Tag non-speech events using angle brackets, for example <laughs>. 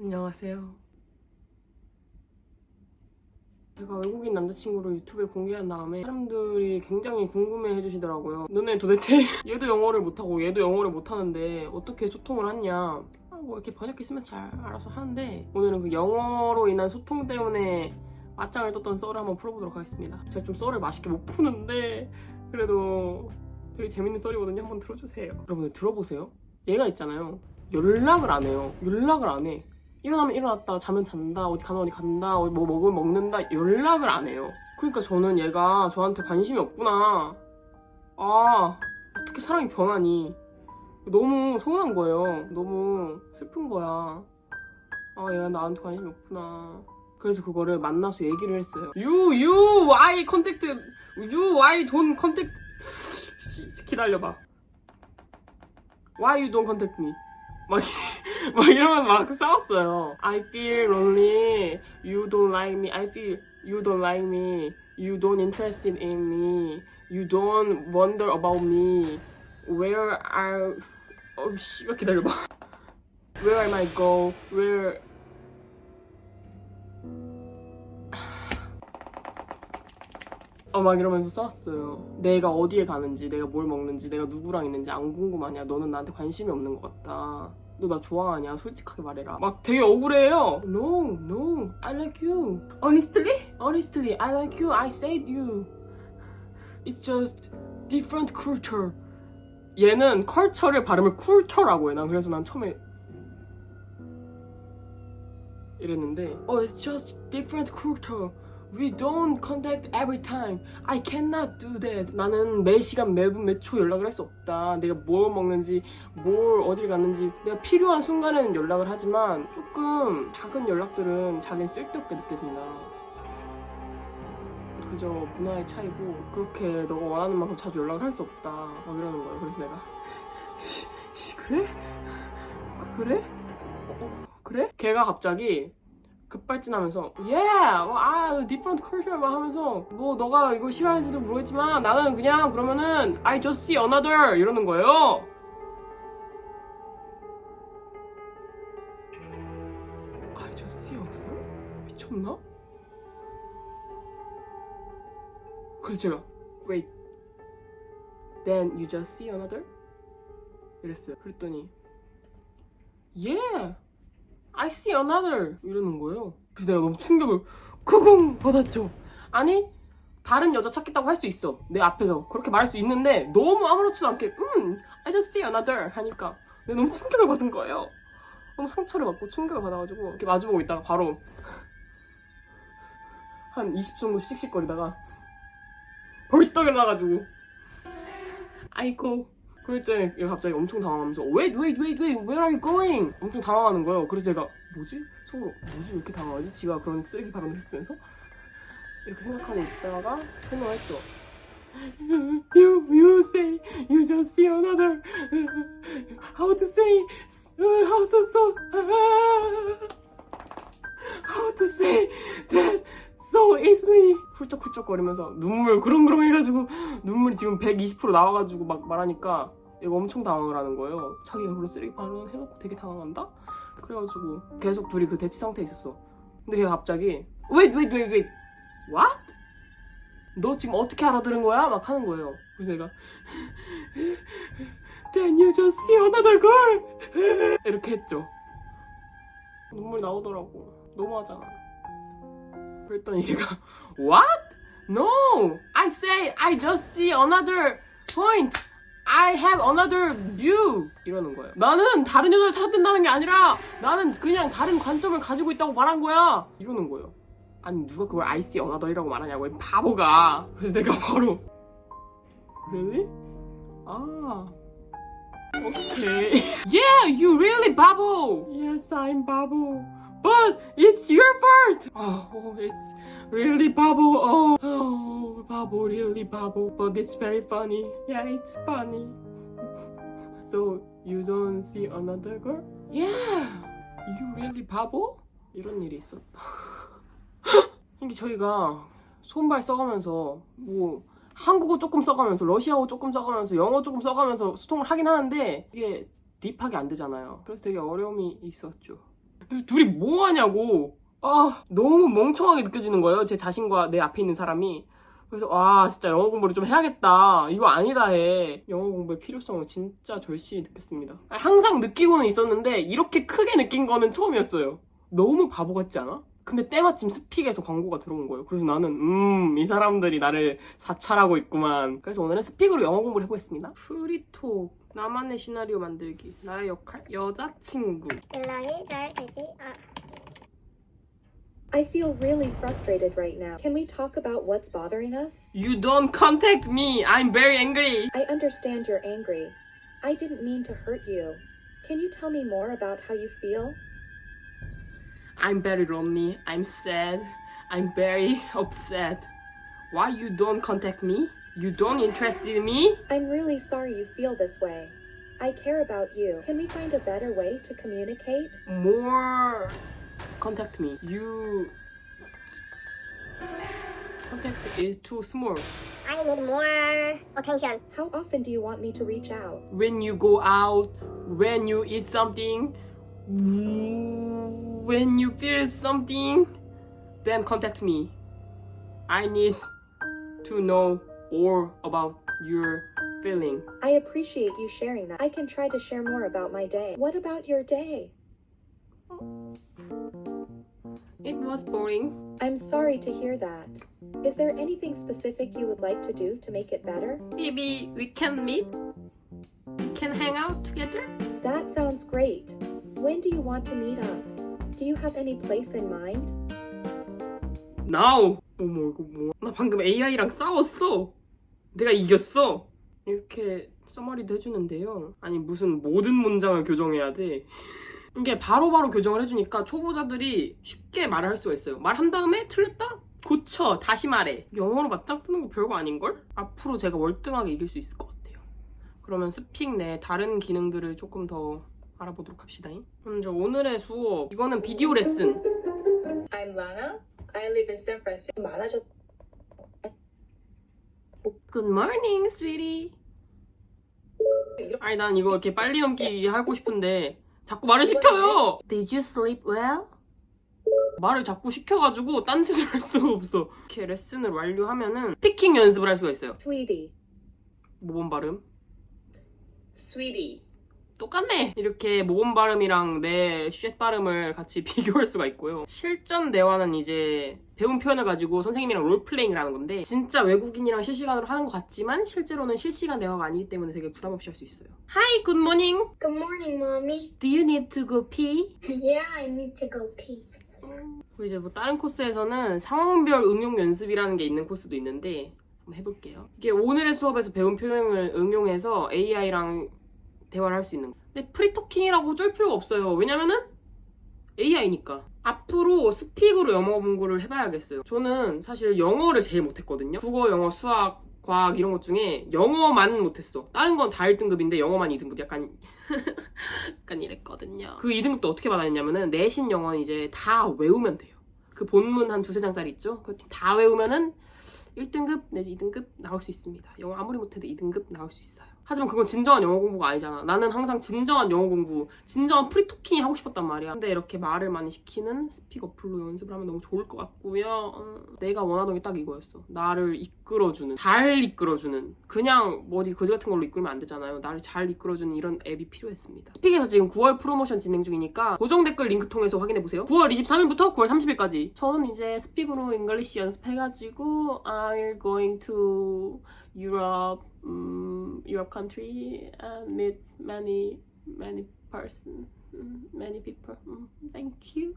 안녕하세요. 제가 외국인 남자친구를 유튜브에 공개한 다음에 사람들이 굉장히 궁금해 해주시더라고요. 너네 도대체 <laughs> 얘도 영어를 못하고 얘도 영어를 못하는데 어떻게 소통을 하냐. 아, 뭐 이렇게 번역기 쓰면서 잘 알아서 하는데 오늘은 그 영어로 인한 소통 때문에 맞짱을 떴던 썰을 한번 풀어보도록 하겠습니다. 제가 좀 썰을 맛있게 못 푸는데 그래도 되게 재밌는 썰이거든요. 한번 들어주세요. 여러분들 들어보세요. 얘가 있잖아요. 연락을 안 해요. 연락을 안 해. 일어나면 일어났다, 자면 잔다, 어디 가면 어디 간다, 어디 뭐 먹으면 먹는다, 연락을 안 해요. 그러니까 저는 얘가 저한테 관심이 없구나. 아, 어떻게 사람이 변하니. 너무 서운한 거예요. 너무 슬픈 거야. 아, 얘가 나한테 관심이 없구나. 그래서 그거를 만나서 얘기를 했어요. You, you, why contact, you, why don't contact, 씨, 기다려봐. Why you don't contact me? 막, 막 이러면 막 싸웠어요. I feel lonely. You don't like me. I feel you don't like me. You don't interested in me. You don't wonder about me. Where are 어 씨발 기다려봐. Where am I go? Where 어막 이러면서 싸웠어요. 내가 어디에 가는지, 내가 뭘 먹는지, 내가 누구랑 있는지 안 궁금하냐? 너는 나한테 관심이 없는 것 같다. 너 나 좋아하냐? 솔직하게 말해라. 막 되게 억울해요. No, no, I like you. Honestly? Honestly, I like you. I said you. It's just different culture. 얘는 컬처를 발음을 쿨처라고 해. 난 그래서 난 처음에 이랬는데 Oh, it's just different culture. We don't contact every time. I cannot do that. 나는 매 시간 매분 매 초 연락을 할 수 없다. 내가 뭘 먹는지, 뭘 어딜 갔는지 내가 필요한 순간에는 연락을 하지만 조금 작은 연락들은 자기는 쓸데없게 느껴진다. 그저 문화의 차이고 그렇게 너가 원하는 만큼 자주 연락을 할 수 없다. 막 이러는 거예요. 그래서 내가 <laughs> 그래? 그래? 어, 어, 그래? 걔가 갑자기 급발진하면서 yeah, 뭐, 아, different culture 막 하면서 뭐 너가 이거 싫어하는지도 모르겠지만 나는 그냥 그러면은 I just see another 이러는 거예요. I just see another? 미쳤나? 그래서 제가 wait, then you just see another? 이랬어요. 그랬더니 yeah. I see another 이러는 거예요. 그래서 내가 너무 충격을 크공 받았죠. 아니 다른 여자 찾겠다고 할 수 있어. 내 앞에서 그렇게 말할 수 있는데 너무 아무렇지도 않게 음 I just see another 하니까 내가 너무 충격을 받은 거예요. 너무 상처를 받고 충격을 받아가지고 이렇게 마주보고 있다가 바로 한 20초 정도 씩씩거리다가 벌떡 일어나가지고 아이고 그랬더니 얘가 갑자기 엄청 당황하면서 Wait, wait, wait, wait, where are you going? 엄청 당황하는 거예요. 그래서 제가 뭐지? 속으로 뭐지? 왜 이렇게 당황하지? 지가 그런 쓰레기 발언을 했으면서 이렇게 생각하고 있다가 설명을 했죠. You, you say, you just see another. How to say, how to so, how to say that so easily. 훌쩍훌쩍거리면서 눈물 그렁그렁 해가지고 눈물이 지금 120% 나와가지고 막 말하니까 얘가 엄청 당황을 하는 거예요. 자기가 그런 쓰레기 발언 해놓고 되게 당황한다? 그래가지고 계속 둘이 그 대치 상태에 있었어. 근데 걔가 갑자기 wait wait wait wait what? 너 지금 어떻게 알아들은 거야? 막 하는 거예요. 그래서 내가 Then you just see another girl 이렇게 했죠. 눈물 나오더라고. 너무하잖아. 그랬더니 얘가 What? No! I say I just see another point. I have another view. 이러는 거예요. 나는 다른 여자를 찾아댄다는 게 아니라 나는 그냥 다른 관점을 가지고 있다고 말한 거야. 이러는 거예요. 아니 누가 그걸 I see another이라고 말하냐고 이 바보가. 그래서 내가 바로 Really? 아. Okay. yeah, you really 바보. Yes, I'm 바보. But it's your part. Oh, it's really 바보. Oh, oh, 바보, really 바보. But it's very funny. Yeah, it's funny. So you don't see another girl? Yeah. You really 바보? 이런 일이 있었다. 이게 저희가 손발 써가면서 뭐 한국어 조금 써가면서 러시아어 조금 써가면서 영어 조금 써가면서 소통을 하긴 하는데 이게 딥하게 안 되잖아요. 그래서 되게 어려움이 있었죠. 둘이 뭐 하냐고. 아, 너무 멍청하게 느껴지는 거예요. 제 자신과 내 앞에 있는 사람이. 그래서 와 진짜 영어 공부를 좀 해야겠다 이거 아니다 해 영어 공부의 필요성을 진짜 절실히 느꼈습니다 항상 느끼고는 있었는데 이렇게 크게 느낀 거는 처음이었어요 너무 바보 같지 않아? 근데 때마침 스픽에서 광고가 들어온 거예요 그래서 나는 음 이 사람들이 나를 사찰하고 있구만 그래서 오늘은 스픽으로 영어 공부를 해보겠습니다 프리톡 나만의 시나리오 만들기 나의 역할 여자친구 연락이 잘 되지 아, I feel really frustrated right now. Can we talk about what's bothering us? You don't contact me I'm very angry I understand you're angry. I didn't mean to hurt you. Can you tell me more about how you feel? I'm very lonely. I'm sad. I'm very upset. Why you don't contact me? You don't interested in me? I'm really sorry you feel this way. I care about you. Can we find a better way to communicate? More contact me. You contact is too small. I need more attention How often do you want me to reach out? When you go out, when you eat something, when you feel something, then contact me. I need to know all about your feeling. I appreciate you sharing that. I can try to share more about my day. What about your day? It was boring. I'm sorry to hear that. Is there anything specific you would like to do to make it better? Maybe we can meet? We can hang out together? That sounds great. When do you want to meet up? Do you have any place in mind? Now! 어머 이거 뭐야? 나 방금 AI랑 싸웠어. 내가 이겼어. 이렇게 써머리도 해주는데요. 아니 무슨 모든 문장을 교정해야 돼? 이게 바로바로 교정을 해주니까 초보자들이 쉽게 말을 할 수가 있어요. 말한 다음에 틀렸다? 고쳐. 다시 말해. 영어로 맞짱 뜨는 거 별거 아닌걸? 앞으로 제가 월등하게 이길 수 있을 것 같아요. 그러면 스픽 내 다른 기능들을 조금 더 알아보도록 합시다 먼저 오늘의 수업 이거는 비디오 레슨 I'm Lana. I live in San Francisco. 많아졌. Good morning, sweetie. 아니 난 이거 이렇게 빨리 넘기 하고 싶은데 자꾸 말을 시켜요. Did you sleep well? 말을 자꾸 시켜가지고 딴짓을 할 수가 없어. 이렇게 레슨을 완료하면은 스피킹 연습을 할 수가 있어요. Sweetie. 모범 발음. Sweetie. 똑같네. 이렇게 모범 발음이랑 내 쉣 발음을 같이 <laughs> 비교할 수가 있고요. 실전 대화는 이제 배운 표현을 가지고 선생님이랑 롤플레잉을 하는 건데 진짜 외국인이랑 실시간으로 하는 것 같지만 실제로는 실시간 대화가 아니기 때문에 되게 부담 없이 할 수 있어요. Hi, good morning. Good morning mommy Do you need to go pee? <laughs> Yeah I need to go pee 그리고 이제 뭐 다른 코스에서는 상황별 응용 연습이라는 게 있는 코스도 있는데 한번 해볼게요. 이게 오늘의 수업에서 배운 표현을 응용해서 AI랑 대화를 할 수 있는 거. 근데 프리토킹이라고 쫄 필요가 없어요. 왜냐면은 AI니까. 앞으로 스픽으로 영어 공부를 해봐야겠어요. 저는 사실 영어를 제일 못했거든요. 국어, 영어, 수학, 과학 이런 것 중에 영어만 못했어. 다른 건 다 1등급인데 영어만 2등급 약간 <laughs> 약간 이랬거든요. 그 2등급도 어떻게 받아냈냐면은 내신 영어는 이제 다 외우면 돼요. 그 본문 한 두세 장짜리 있죠? 그거 다 외우면은 1등급 내지 2등급 나올 수 있습니다. 영어 아무리 못해도 2등급 나올 수 있어요. 하지만 그건 진정한 영어 공부가 아니잖아. 나는 항상 진정한 영어 공부, 진정한 프리토킹이 하고 싶었단 말이야. 근데 이렇게 말을 많이 시키는 스픽 어플로 연습을 하면 너무 좋을 것 같고요. 어, 내가 원하던 게 딱 이거였어. 나를 이끌어주는, 잘 이끌어주는. 그냥 뭐 어디 거지 같은 걸로 이끌면 안 되잖아요. 나를 잘 이끌어주는 이런 앱이 필요했습니다. 스픽에서 지금 9월 프로모션 진행 중이니까 고정 댓글 링크 통해서 확인해 보세요. 9월 23일부터 9월 30일까지. 저는 이제 스픽으로 잉글리시 연습해가지고 I'm going to Europe, um, Europe country and meet many, many person, mm, many people. Mm, thank you.